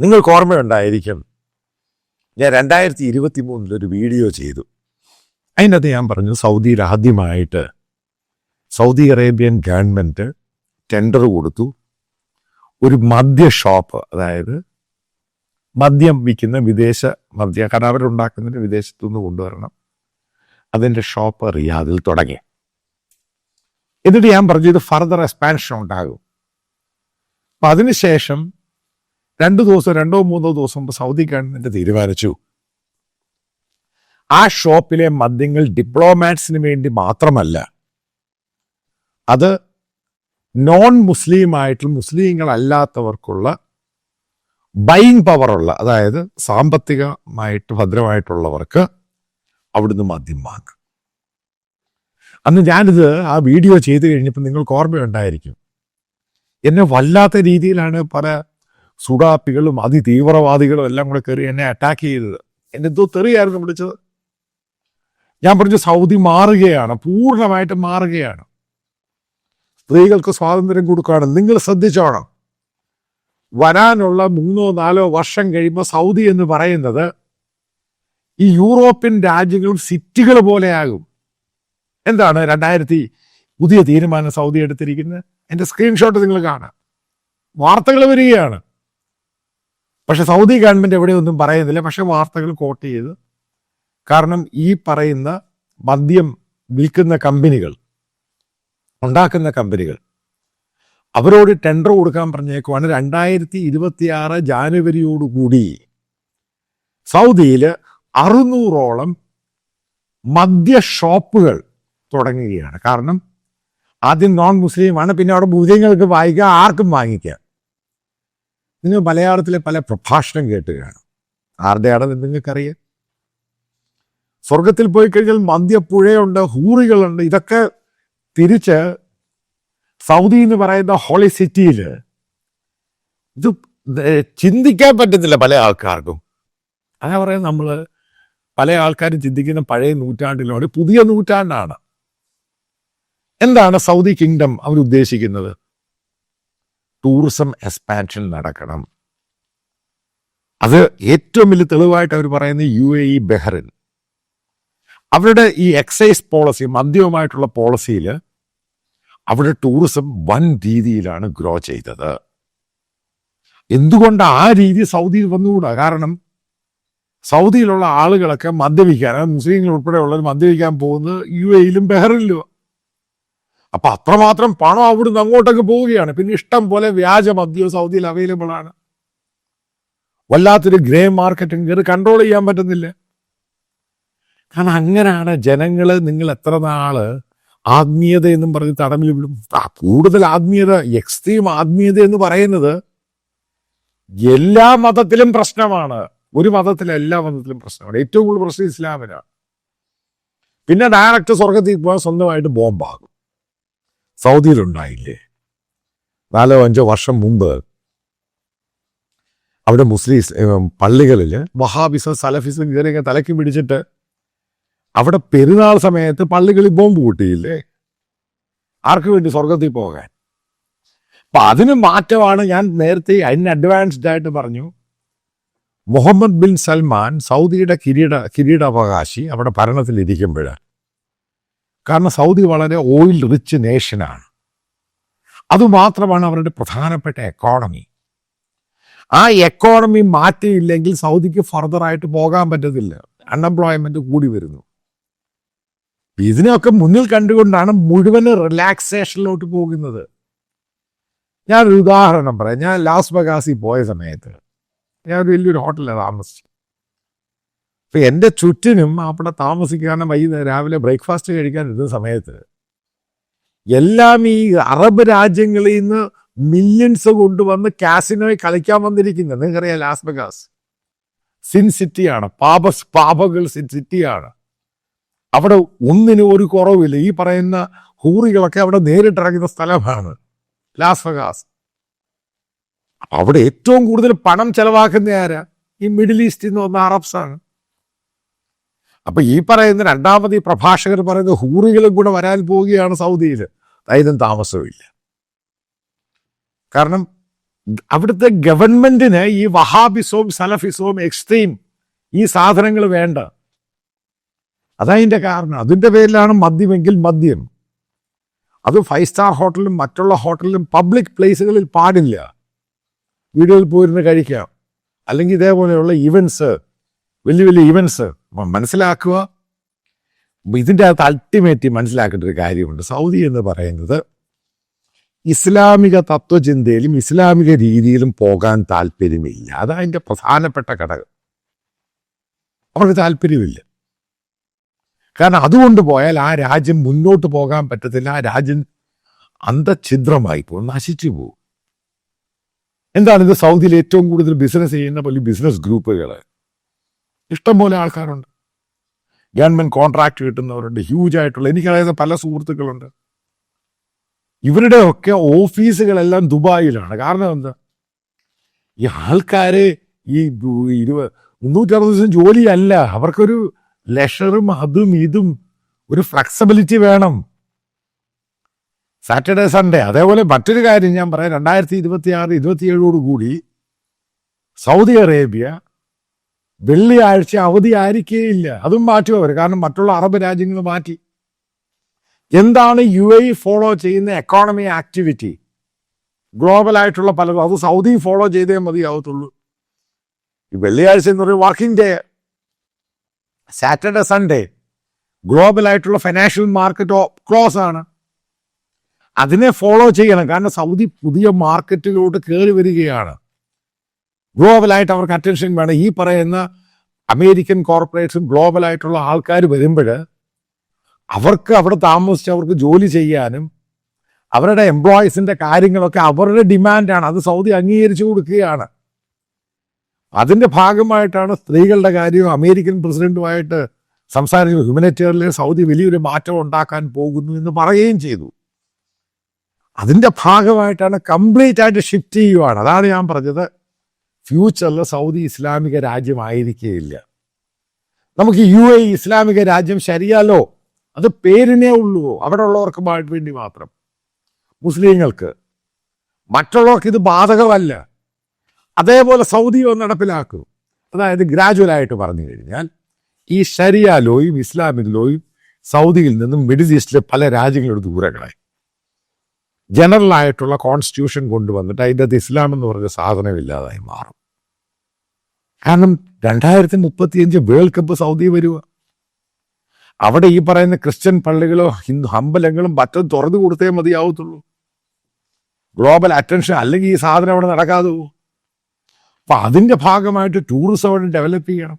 നിങ്ങൾക്ക് ഓർമ്മയുണ്ടായിരിക്കും. ഞാൻ രണ്ടായിരത്തി ഇരുപത്തി മൂന്നിലൊരു വീഡിയോ ചെയ്തു. അതിനകത്ത് ഞാൻ പറഞ്ഞു സൗദിയിൽ ആദ്യമായിട്ട് സൗദി അറേബ്യൻ ഗവൺമെന്റ് ടെൻഡർ കൊടുത്തു. ഒരു മദ്യ ഷോപ്പ് അതായത് മദ്യം വിൽക്കുന്ന വിദേശ മദ്യ കാരണം അവരുണ്ടാക്കുന്നതിന് വിദേശത്തു നിന്ന് കൊണ്ടുവരണം. അതിന്റെ ഷോപ്പ് റിയാദിൽ തുടങ്ങി. എന്നിട്ട് ഞാൻ പറഞ്ഞു ഇത് ഫർദർ എക്സ്പാൻഷൻ ഉണ്ടാകും. അപ്പം അതിനുശേഷം രണ്ടു ദിവസം രണ്ടോ മൂന്നോ ദിവസം മുമ്പ് സൗദി ഗവൺമെന്റ് തീരുമാനിച്ചു. ആ ഷോപ്പിലെ മദ്യങ്ങൾ ഡിപ്ലോമാറ്റ്സിന് വേണ്ടി മാത്രമല്ല അത് നോൺ മുസ്ലിം ആയിട്ടുള്ള മുസ്ലിങ്ങളല്ലാത്തവർക്കുള്ള ബൈങ് പവറുള്ള അതായത് സാമ്പത്തികമായിട്ട് ഭദ്രമായിട്ടുള്ളവർക്ക് അവിടുന്ന് മദ്യം വാങ്ങും. അന്ന് ഞാനിത് ആ വീഡിയോ ചെയ്ത് കഴിഞ്ഞപ്പോൾ നിങ്ങൾക്ക് ഓർമ്മയുണ്ടായിരിക്കും. എന്നെ വല്ലാത്ത രീതിയിലാണ് പല സുഡാപ്പികളും അതിതീവ്രവാദികളും എല്ലാം കൂടെ കയറി എന്നെ അറ്റാക്ക് ചെയ്തത്. എന്നെ എന്തോ തെറിയായിരുന്നു വിളിച്ചത്. ഞാൻ പറഞ്ഞു സൗദി മാറുകയാണ് പൂർണമായിട്ട് മാറുകയാണ്. സ്ത്രീകൾക്ക് സ്വാതന്ത്ര്യം കൊടുക്കുകയാണ്. നിങ്ങൾ ശ്രദ്ധിച്ചോണം. വരാനുള്ള മൂന്നോ നാലോ വർഷം കഴിയുമ്പോൾ സൗദി എന്ന് പറയുന്നത് ഈ യൂറോപ്യൻ രാജ്യങ്ങളും സിറ്റികൾ പോലെയാകും. എന്താണ് രണ്ടായിരത്തി പുതിയ തീരുമാനം സൗദി എടുത്തിരിക്കുന്നത്? എന്റെ സ്ക്രീൻഷോട്ട് നിങ്ങൾ കാണാം. വാർത്തകൾ വരികയാണ്. പക്ഷെ സൗദി ഗവൺമെന്റ് എവിടെയൊന്നും പറയുന്നില്ല. പക്ഷെ വാർത്തകൾ കോട്ട് ചെയ്ത് കാരണം ഈ പറയുന്ന മദ്യം വിൽക്കുന്ന കമ്പനികൾ ഉണ്ടാക്കുന്ന കമ്പനികൾ അവരോട് ടെൻഡർ കൊടുക്കാൻ പറഞ്ഞേക്കുവാണ് രണ്ടായിരത്തി ഇരുപത്തിയാറ് ജാനുവരിയോടുകൂടി സൗദിയിൽ അറുന്നൂറോളം മദ്യ ഷോപ്പുകൾ തുടങ്ങുകയാണ്. കാരണം ആദ്യം നോൺ മുസ്ലിമാണ് പിന്നെ അവിടെ മുസ്ലിങ്ങൾക്ക് വായിക്കുക ആർക്കും വാങ്ങിക്കാം നിങ്ങൾ മലയാളത്തിലെ പല പ്രഭാഷണം കേട്ടുകയാണ് ആരുടെയാണെന്ന് നിങ്ങൾക്കറിയാം. സ്വർഗത്തിൽ പോയി കഴിഞ്ഞാൽ മദ്യപ്പുഴയുണ്ട് ഹൂറികളുണ്ട് ഇതൊക്കെ തിരിച്ച് സൗദി എന്ന് പറയുന്ന ഹോളി സിറ്റിയിൽ ഇത് ചിന്തിക്കാൻ പറ്റുന്നില്ല പല ആൾക്കാർക്കും. അതാ പറയാം നമ്മൾ പല ആൾക്കാരും ചിന്തിക്കുന്ന പഴയ നൂറ്റാണ്ടിനോട് പുതിയ നൂറ്റാണ്ടാണ്. എന്താണ് സൗദി കിങ്ഡം അവർ ഉദ്ദേശിക്കുന്നത് ടൂറിസം എക്സ്പാൻഷൻ നടക്കണം. അത് ഏറ്റവും വലിയ തെളിവായിട്ട് അവർ പറയുന്നത് യു എ ഇ ബെഹ്റിൻ. അവരുടെ ഈ എക്സൈസ് പോളിസി മദ്യവുമായിട്ടുള്ള പോളിസിയിൽ അവിടെ ടൂറിസം വൻ രീതിയിലാണ് ഗ്രോ ചെയ്തത്. എന്തുകൊണ്ട് ആ രീതി സൗദിയിൽ വന്നുകൂടാ? കാരണം സൗദിയിലുള്ള ആളുകളൊക്കെ മദ്യപിക്കാൻ മുസ്ലിങ്ങൾ ഉൾപ്പെടെയുള്ളവർ മദ്യപിക്കാൻ പോകുന്നത് യു എയിലും ബെഹ്റിനിലും അപ്പൊ അത്രമാത്രം പണം അവിടുന്ന് അങ്ങോട്ടൊക്കെ പോവുകയാണ്. പിന്നെ ഇഷ്ടം പോലെ വ്യാജ മദ്യവും സൗദിയിൽ അവൈലബിൾ ആണ്. വല്ലാത്തൊരു ഗ്രേ മാർക്കറ്റും കയറി കൺട്രോൾ ചെയ്യാൻ പറ്റുന്നില്ല. കാരണം അങ്ങനെയാണ് ജനങ്ങൾ നിങ്ങൾ എത്ര നാൾ ആത്മീയത എന്നും പറഞ്ഞ് തടമിൽ വിടും. കൂടുതൽ ആത്മീയത എക്സ്ട്രീം ആത്മീയത എന്ന് പറയുന്നത് എല്ലാ മതത്തിലും പ്രശ്നമാണ്. ഒരു മതത്തിലും എല്ലാ മതത്തിലും പ്രശ്നമാണ്. ഏറ്റവും കൂടുതൽ പ്രശ്നം ഇസ്ലാമിനാണ്. പിന്നെ ഡയറക്റ്റ് സ്വർഗത്തിൽ പോകാൻ സ്വന്തമായിട്ട് ബോംബാകും. സൗദിയിലുണ്ടായില്ലേ? നാലോ അഞ്ചോ വർഷം മുമ്പ് അവിടെ മുസ്ലിം പള്ളികളിൽ വഹാബിസം സലഫിസം ഇതിനെയൊക്കെ തലയ്ക്ക് പിടിച്ചിട്ട് അവിടെ പെരുന്നാൾ സമയത്ത് പള്ളികളിൽ ബോംബ് കൂട്ടിയില്ലേ ആർക്ക് വേണ്ടി സ്വർഗത്തിൽ പോകാൻ? അപ്പൊ അതിന് മാറ്റമാണ് ഞാൻ നേരത്തെ അതിന് അഡ്വാൻസ്ഡ് ആയിട്ട് പറഞ്ഞു. മുഹമ്മദ് ബിൻ സൽമാൻ സൗദിയുടെ കിരീട കിരീടാവകാശി അവിടെ ഭരണത്തിലിരിക്കുമ്പോൾ കാരണം സൗദി വളരെ ഓയിൽ റിച്ച് നേഷനാണ് അതുമാത്രമാണ് അവരുടെ പ്രധാനപ്പെട്ട എക്കോണമി ആ എക്കോണമി മാറ്റിയില്ലെങ്കിൽ സൗദിക്ക് ഫർദറായിട്ട് പോകാൻ പറ്റത്തില്ല. അൺഎംപ്ലോയ്മെന്റ് കൂടി വരുന്നു. ഇതിനെയൊക്കെ മുന്നിൽ കണ്ടുകൊണ്ടാണ് മുഴുവൻ റിലാക്സേഷനിലോട്ട് പോകുന്നത്. ഞാനൊരു ഉദാഹരണം പറയാം. ഞാൻ ലാസ് ബഗാസി പോയ സമയത്ത് ഞാൻ വലിയൊരു ഹോട്ടലിലാണ് താമസിച്ചു അപ്പൊ എന്റെ ചുറ്റിനും അവിടെ താമസിക്കാനും വൈകുന്നേരം രാവിലെ ബ്രേക്ക്ഫാസ്റ്റ് കഴിക്കാൻ ഇരുന്ന സമയത്ത് എല്ലാം ഈ അറബ് രാജ്യങ്ങളിൽ നിന്ന് മില്യൺസ് കൊണ്ടുവന്ന് കാസിനോയി കളിക്കാൻ വന്നിരിക്കുന്നത്. നിങ്ങൾക്കറിയാം ലാസ് ബഗാസ് സിൻ സിറ്റിയാണ് പാപസ് പാപകൾ സിൻ സിറ്റിയാണ് അവിടെ ഒന്നിനും ഒരു കുറവില്ല. ഈ പറയുന്ന ഹൂറികളൊക്കെ അവിടെ നേരിട്ടിറങ്ങുന്ന സ്ഥലമാണ് ലാസ് വെഗാസ് അവിടെ ഏറ്റവും കൂടുതൽ പണം ചെലവാക്കുന്ന ആരാ? ഈ മിഡിൽ ഈസ്റ്റിൽ നിന്ന് വന്ന അറബ്സ് ആണ് അപ്പൊ ഈ പറയുന്ന രണ്ടാമത് ഈ പ്രഭാഷകർ പറയുന്ന ഹൂറികളും കൂടെ വരാൻ പോവുകയാണ് സൗദിയിൽ അതിനും താമസമില്ല കാരണം അവിടുത്തെ ഗവൺമെന്റിന് ഈ വഹാബിസവും സലഫിസവും എക്സ്ട്രീം ഈ സാധനങ്ങൾ വേണ്ട. അതതിന്റെ കാരണം. അതിന്റെ പേരിലാണ് മദ്യമെങ്കിൽ മദ്യം. അത് ഫൈവ് സ്റ്റാർ ഹോട്ടലിലും മറ്റുള്ള ഹോട്ടലിലും പബ്ലിക് പ്ലേസുകളിൽ പാടില്ല. വീടുകളിൽ പോയിരുന്ന് കഴിക്കാം. അല്ലെങ്കിൽ ഇതേപോലെയുള്ള ഇവൻസ് വലിയ വലിയ ഇവൻസ് മനസ്സിലാക്കുക. ഇതിന്റെ അകത്ത് അൾട്ടിമേറ്റ് മനസ്സിലാക്കേണ്ട ഒരു കാര്യമുണ്ട്. സൗദി എന്ന് പറയുന്നത് ഇസ്ലാമിക തത്വചിന്തയിലും ഇസ്ലാമിക രീതിയിലും പോകാൻ താല്പര്യമില്ല. അതതിന്റെ പ്രധാനപ്പെട്ട ഘടകം. അവർക്ക് താല്പര്യമില്ല. കാരണം അതുകൊണ്ട് പോയാൽ ആ രാജ്യം മുന്നോട്ട് പോകാൻ പറ്റത്തില്ല. ആ രാജ്യം അന്തഛിദ്രമായി പോകും നശിച്ചു പോകും. എന്താണ് ഇത് സൗദിയിൽ ഏറ്റവും കൂടുതൽ ബിസിനസ് ചെയ്യുന്ന വലിയ ബിസിനസ് ഗ്രൂപ്പുകൾ ഇഷ്ടംപോലെ ആൾക്കാരുണ്ട്. ഗവൺമെന്റ് കോൺട്രാക്ട് കിട്ടുന്നവരുണ്ട് ഹ്യൂജ് ആയിട്ടുള്ള എനിക്കറിയാത്ത പല സുഹൃത്തുക്കളുണ്ട്. ഇവരുടെയൊക്കെ ഓഫീസുകളെല്ലാം ദുബായിലാണ്. കാരണം എന്താ? ഈ ആൾക്കാര് ഈ ഇരുപത് മുന്നൂറ്ററുപത് ദിവസം ജോലിയല്ല. അവർക്കൊരു ലെഷറും അതും ഇതും ഒരു ഫ്ലെക്സിബിലിറ്റി വേണം. സാറ്റർഡേ സൺഡേ അതേപോലെ മറ്റൊരു കാര്യം ഞാൻ പറയാം. രണ്ടായിരത്തി ഇരുപത്തി ആറ് ഇരുപത്തിയേഴോട് സൗദി അറേബ്യ വെള്ളിയാഴ്ച അവധി ആയിരിക്കേയില്ല അതും മാറ്റി അവർ കാരണം മറ്റുള്ള അറബ് രാജ്യങ്ങൾ മാറ്റി. എന്താണ് യു എ ഫോളോ ചെയ്യുന്ന എക്കോണമി ആക്ടിവിറ്റി ഗ്ലോബൽ ആയിട്ടുള്ള പലതും അത് സൗദി ഫോളോ ചെയ്തേ മതിയാവത്തുള്ളൂ. ഈ വെള്ളിയാഴ്ച എന്ന് പറയുന്നത് working day Saturday Sunday global ആയിട്ടുള്ള ഫൈനാൻഷ്യൽ മാർക്കറ്റ് ക്ലോസ് ആണ്. അതിനെ ഫോളോ ചെയ്യണം. കാരണം സൗദി പുതിയ മാർക്കറ്റിലോട്ട് കയറി വരികയാണ്. ഗ്ലോബലായിട്ട് അവർക്ക് അറ്റൻഷൻ വേണം. ഈ പറയുന്ന അമേരിക്കൻ കോർപ്പറേറ്റ്സും ഗ്ലോബലായിട്ടുള്ള ആൾക്കാർ വരുമ്പോൾ അവർക്ക് അവിടെ താമസിച്ച് അവർക്ക് ജോലി ചെയ്യാനും അവരുടെ എംപ്ലോയീസിന്റെ കാര്യങ്ങളൊക്കെ അവരുടെ ഡിമാൻഡാണ് അത് സൗദി അംഗീകരിച്ചു കൊടുക്കുകയാണ്. അതിന്റെ ഭാഗമായിട്ടാണ് സ്ത്രീകളുടെ കാര്യവും അമേരിക്കൻ പ്രസിഡന്റുമായിട്ട് സംസാരിച്ചു ഹ്യൂമനിറ്റേറിയൽ സൗദി വലിയൊരു മാറ്റം ഉണ്ടാക്കാൻ പോകുന്നു എന്ന് പറയുകയും ചെയ്തു. അതിന്റെ ഭാഗമായിട്ടാണ് കംപ്ലീറ്റ് ആയിട്ട് ഷിഫ്റ്റ് ചെയ്യുവാണ്. അതാണ് ഞാൻ പറഞ്ഞത്. ഫ്യൂച്ചറിൽ സൗദി ഇസ്ലാമിക രാജ്യമായിരിക്കുകയില്ല നമുക്ക് യു എ ഇസ്ലാമിക രാജ്യം ശരിയാലോ? അത് പേരിനേ ഉള്ളൂ. അവിടെ ഉള്ളവർക്ക് വേണ്ടി മാത്രം. മുസ്ലിങ്ങൾക്ക്. മറ്റുള്ളവർക്ക് ഇത് ബാധകമല്ല. അതേപോലെ സൗദിയോ നടപ്പിലാക്കും. അതായത് ഗ്രാജുവലായിട്ട് പറഞ്ഞു കഴിഞ്ഞാൽ ഈ ഷരിയ ലോയും ലോയും സൗദിയിൽ നിന്നും മിഡിൽ ഈസ്റ്റിലെ പല രാജ്യങ്ങളോട് ദൂരങ്ങളായി. ജനറൽ ആയിട്ടുള്ള കോൺസ്റ്റിറ്റ്യൂഷൻ കൊണ്ടുവന്നിട്ട് അതിന്റെ അത് ഇസ്ലാം എന്ന് പറഞ്ഞ സാധനം ഇല്ലാതായി മാറും. കാരണം രണ്ടായിരത്തി മുപ്പത്തിയഞ്ച് വേൾഡ് കപ്പ് സൗദി വരിക അവിടെ ഈ പറയുന്ന ക്രിസ്ത്യൻ പള്ളികളോ ഹിന്ദു അമ്പലങ്ങളും മറ്റും തുറന്നു കൊടുത്തേ മതിയാവത്തുള്ളൂ. ഗ്ലോബൽ അറ്റൻഷൻ അല്ലെങ്കിൽ ഈ സാധനം അവിടെ നടക്കാതെ പോകും അപ്പൊ അതിന്റെ ഭാഗമായിട്ട് ടൂറിസം അവിടെ ഡെവലപ്പ് ചെയ്യണം.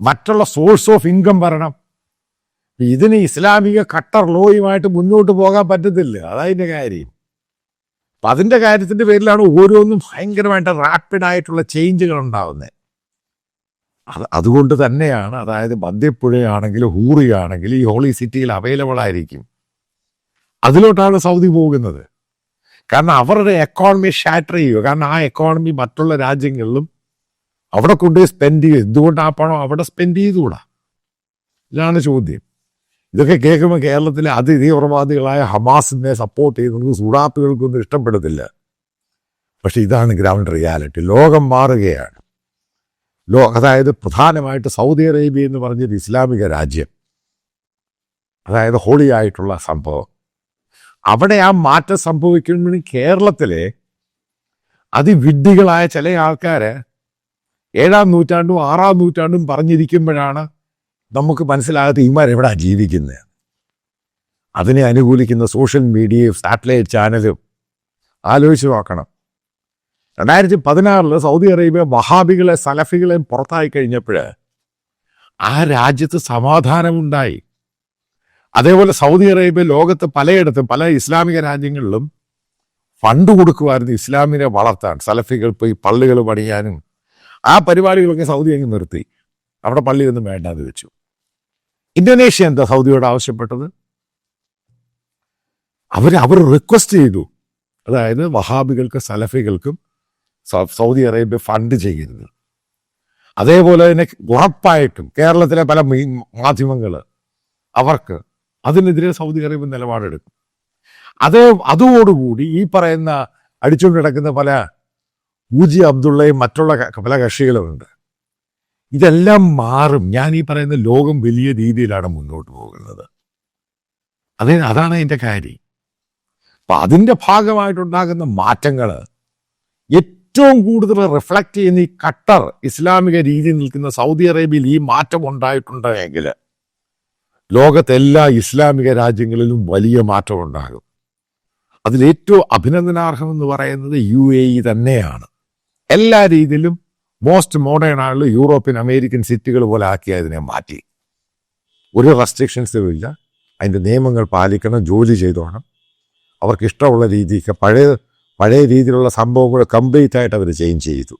മറ്റുള്ള സോഴ്സ് ഓഫ് ഇൻകം വരണം. ഇതിന് ഇസ്ലാമിക കട്ടർ ലോയുമായിട്ട് മുന്നോട്ട് പോകാൻ പറ്റത്തില്ല. അതതിന്റെ കാര്യം. അപ്പം അതിന്റെ കാര്യത്തിന്റെ പേരിലാണ് ഓരോന്നും ഭയങ്കരമായിട്ട് റാപ്പിഡായിട്ടുള്ള ചേഞ്ചുകൾ ഉണ്ടാകുന്നത് അത് അതുകൊണ്ട് തന്നെയാണ് അതായത് മദ്യപ്പുഴയാണെങ്കിലും ഹൂറിയാണെങ്കിലും ഈ ഹോളി സിറ്റിയിൽ അവൈലബിൾ ആയിരിക്കും. അതിലോട്ടാണ് സൗദി പോകുന്നത്. കാരണം അവരുടെ എക്കോണമി ഷാറ്റർ ചെയ്യുക. കാരണം ആ എക്കോണമി മറ്റുള്ള രാജ്യങ്ങളിലും അവിടെ കൊണ്ടുപോയി സ്പെൻഡ് ചെയ്യുക. എന്തുകൊണ്ട് ആ പണം അവിടെ സ്പെൻഡ് ചെയ്തുകൂടാ? ഇതാണ് ചോദ്യം. ഇതൊക്കെ കേൾക്കുമ്പോൾ കേരളത്തിലെ അതിതീവ്രവാദികളായ ഹമാസിനെ സപ്പോർട്ട് ചെയ്യുന്നത് സൂടാപ്പുകൾക്കൊന്നും ഇഷ്ടപ്പെടത്തില്ല. പക്ഷേ ഇതാണ് ഗ്രൗണ്ട് റിയാലിറ്റി ലോകം മാറുകയാണ്. ലോ അതായത് പ്രധാനമായിട്ട് സൗദി അറേബ്യ എന്ന് പറഞ്ഞൊരു ഇസ്ലാമിക രാജ്യം. അതായത് ഹോളി ആയിട്ടുള്ള സംഭവം. അവിടെ ആ മാറ്റം സംഭവിക്കുമ്പോൾ കേരളത്തിലെ അതിവിഡ്ഢികളായ ചില ആൾക്കാർ ഏഴാം നൂറ്റാണ്ടും ആറാം നൂറ്റാണ്ടും പറഞ്ഞിരിക്കുമ്പോഴാണ് നമുക്ക് മനസ്സിലാകാത്ത എവിടെ ജീവിക്കുന്നത് അതിനെ അനുകൂലിക്കുന്ന സോഷ്യൽ മീഡിയയും സാറ്റലൈറ്റ് ചാനലും ആലോചിച്ച് നോക്കണം. രണ്ടായിരത്തി പതിനാറിൽ സൗദി അറേബ്യ വഹാബികളെ സലഫികളെ പുറത്തായി കഴിഞ്ഞപ്പോൾ ആ രാജ്യത്ത് സമാധാനമുണ്ടായി. അതേപോലെ സൗദി അറേബ്യ ലോകത്ത് പലയിടത്തും പല ഇസ്ലാമിക രാജ്യങ്ങളിലും ഫണ്ട് കൊടുക്കുമായിരുന്നു ഇസ്ലാമിനെ വളർത്താൻ. സലഫികൾ പോയി പള്ളികൾ പണിയാനും ആ പരിപാടികളൊക്കെ സൗദി അങ്ങ് നിർത്തി. അവിടെ പള്ളിയൊന്നും വേണ്ടാന്ന് വെച്ചു. ഇന്തോനേഷ്യ എന്താ സൗദിയോട് ആവശ്യപ്പെട്ടത്? അവർ അവർ റിക്വസ്റ്റ് ചെയ്തു. അതായത് വഹാബികൾക്ക് സലഫികൾക്കും സൗദി അറേബ്യ ഫണ്ട് ചെയ്യരുത്. അതേപോലെ തന്നെ ഉറപ്പായിട്ടും കേരളത്തിലെ പല മാധ്യമങ്ങൾ അവർക്ക് അതിനെതിരെ സൗദി അറേബ്യ നിലപാടെടുക്കും. അതേ അതോടുകൂടി ഈ പറയുന്ന അടിച്ചുകൊണ്ട് കിടക്കുന്ന പല ഊജി അബ്ദുള്ളയും മറ്റുള്ള പല കക്ഷികളുമുണ്ട്. ഇതെല്ലാം മാറും. ഞാൻ ഈ പറയുന്ന ലോകം വലിയ രീതിയിലാണ് മുന്നോട്ട് പോകുന്നത്. അതെ അതാണ് അതിന്റെ കാര്യം. അപ്പം അതിന്റെ ഭാഗമായിട്ടുണ്ടാകുന്ന മാറ്റങ്ങൾ ഏറ്റവും കൂടുതൽ റിഫ്ലക്റ്റ് ചെയ്യുന്ന ഈ ഖട്ടർ ഇസ്ലാമിക രീതി നിൽക്കുന്ന സൗദി അറേബ്യയിൽ ഈ മാറ്റം ഉണ്ടായിട്ടുണ്ടെങ്കിൽ ലോകത്തെല്ലാ ഇസ്ലാമിക രാജ്യങ്ങളിലും വലിയ മാറ്റം ഉണ്ടാകും. അതിലേറ്റവും അഭിനന്ദനാർഹം എന്ന് പറയുന്നത് യു എ ഇ തന്നെയാണ്. എല്ലാ രീതിയിലും മോസ്റ്റ് മോഡേൺ ആയുള്ള യൂറോപ്യൻ അമേരിക്കൻ സിറ്റികൾ പോലെ ആക്കി അതിനെ മാറ്റി. ഒരു റെസ്ട്രിക്ഷൻസും ഇല്ല. അതിന്റെ നിയമങ്ങൾ പാലിക്കണം ജോലി ചെയ്തോണം. അവർക്ക് ഇഷ്ടമുള്ള രീതിക്ക് പഴയ പഴയ രീതിയിലുള്ള സംഭവങ്ങൾ കംപ്ലീറ്റ് ആയിട്ട് അവർ ചേഞ്ച് ചെയ്തു.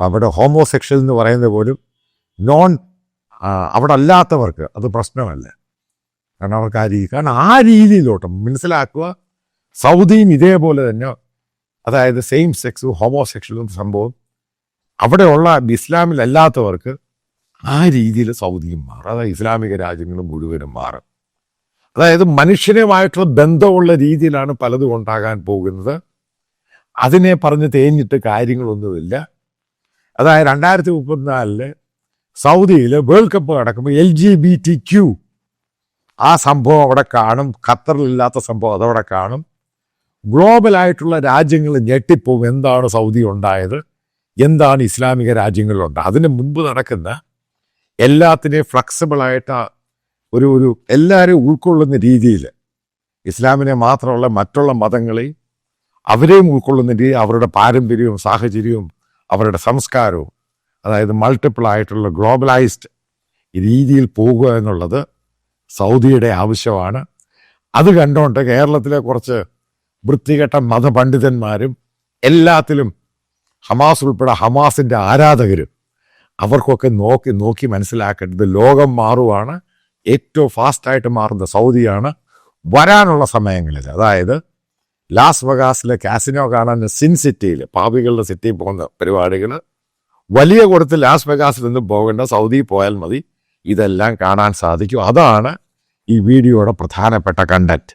അവിടെ ഹോമോസെക്ഷൽ എന്ന് പറയുന്നത് പോലും നോൺ അവിടെ അല്ലാത്തവർക്ക് അത് പ്രശ്നമല്ല. കാരണം അവർക്ക് ആ രീതി കാരണം ആ രീതിയിലോട്ട് മനസ്സിലാക്കുക സൗദിയും ഇതേപോലെ തന്നെ. അതായത് സെയിം സെക്സും ഹോമോസെക്ഷലും സംഭവം അവിടെയുള്ള ഇസ്ലാമിലല്ലാത്തവർക്ക് ആ രീതിയിൽ സൗദിയും മാറും. അതായത് ഇസ്ലാമിക രാജ്യങ്ങൾ മുഴുവനും മാറും. അതായത് മനുഷ്യനുമായിട്ടുള്ള ബന്ധമുള്ള രീതിയിലാണ് പലതും ഉണ്ടാകാൻ പോകുന്നത്. അതിനെ പറഞ്ഞ് തേഞ്ഞിട്ട് കാര്യങ്ങളൊന്നുമില്ല. അതായത് രണ്ടായിരത്തി മുപ്പത്തിനാലിൽ സൗദിയിൽ വേൾഡ് കപ്പ് നടക്കുമ്പോൾ L G B T Q ആ സംഭവം അവിടെ കാണും. ഖത്തറിലില്ലാത്ത സംഭവം അതവിടെ കാണും. ഗ്ലോബലായിട്ടുള്ള രാജ്യങ്ങൾ ഞെട്ടിപ്പോവും. എന്താണ് സൗദി ഉണ്ടായത്? എന്താണ് ഇസ്ലാമിക രാജ്യങ്ങളിലുണ്ട്? അതിന് മുൻപ് നടക്കുന്ന എല്ലാത്തിനെയും ഫ്ലെക്സിബിളായിട്ട് ഒരു ഒരു എല്ലാവരെയും ഉൾക്കൊള്ളുന്ന രീതിയിൽ ഇസ്ലാമിനെ മാത്രമുള്ള മറ്റുള്ള മതങ്ങളെ അവരെയും ഉൾക്കൊള്ളുന്ന രീതി അവരുടെ പാരമ്പര്യവും സാഹചര്യവും അവരുടെ സംസ്കാരവും അതായത് മൾട്ടിപ്പിൾ ആയിട്ടുള്ള ഗ്ലോബലൈസ്ഡ് രീതിയിൽ പോകുക എന്നുള്ളത് സൗദിയുടെ ആവശ്യമാണ്. അത് കണ്ടുകൊണ്ട് കേരളത്തിലെ കുറച്ച് വൃത്തികെട്ട മതപണ്ഡിതന്മാരും എല്ലാത്തിലും ഹമാസ് ഉൾപ്പെടെ ഹമാസിന്റെ ആരാധകരും അവർക്കൊക്കെ നോക്കി നോക്കി മനസ്സിലാക്കേണ്ടത് ലോകം മാറുവാണ് ഏറ്റവും ഫാസ്റ്റായിട്ട് മാറുന്ന സൗദിയാണ് വരാനുള്ള സമയങ്ങളിൽ. അതായത് ലാസ് വഗാസിലെ കാസിനോ കാണാൻ സിൻ സിറ്റിയിൽ പാപികളുടെ സിറ്റിയിൽ പോകുന്ന പരിപാടികൾ വലിയ കൊടുത്ത് ലാസ് വെഗാസിൽ നിന്നും പോകേണ്ട സൗദി പോയാൽ മതി. ഇതെല്ലാം കാണാൻ സാധിക്കും. അതാണ് ഈ വീഡിയോയുടെ പ്രധാനപ്പെട്ട കണ്ടന്റ്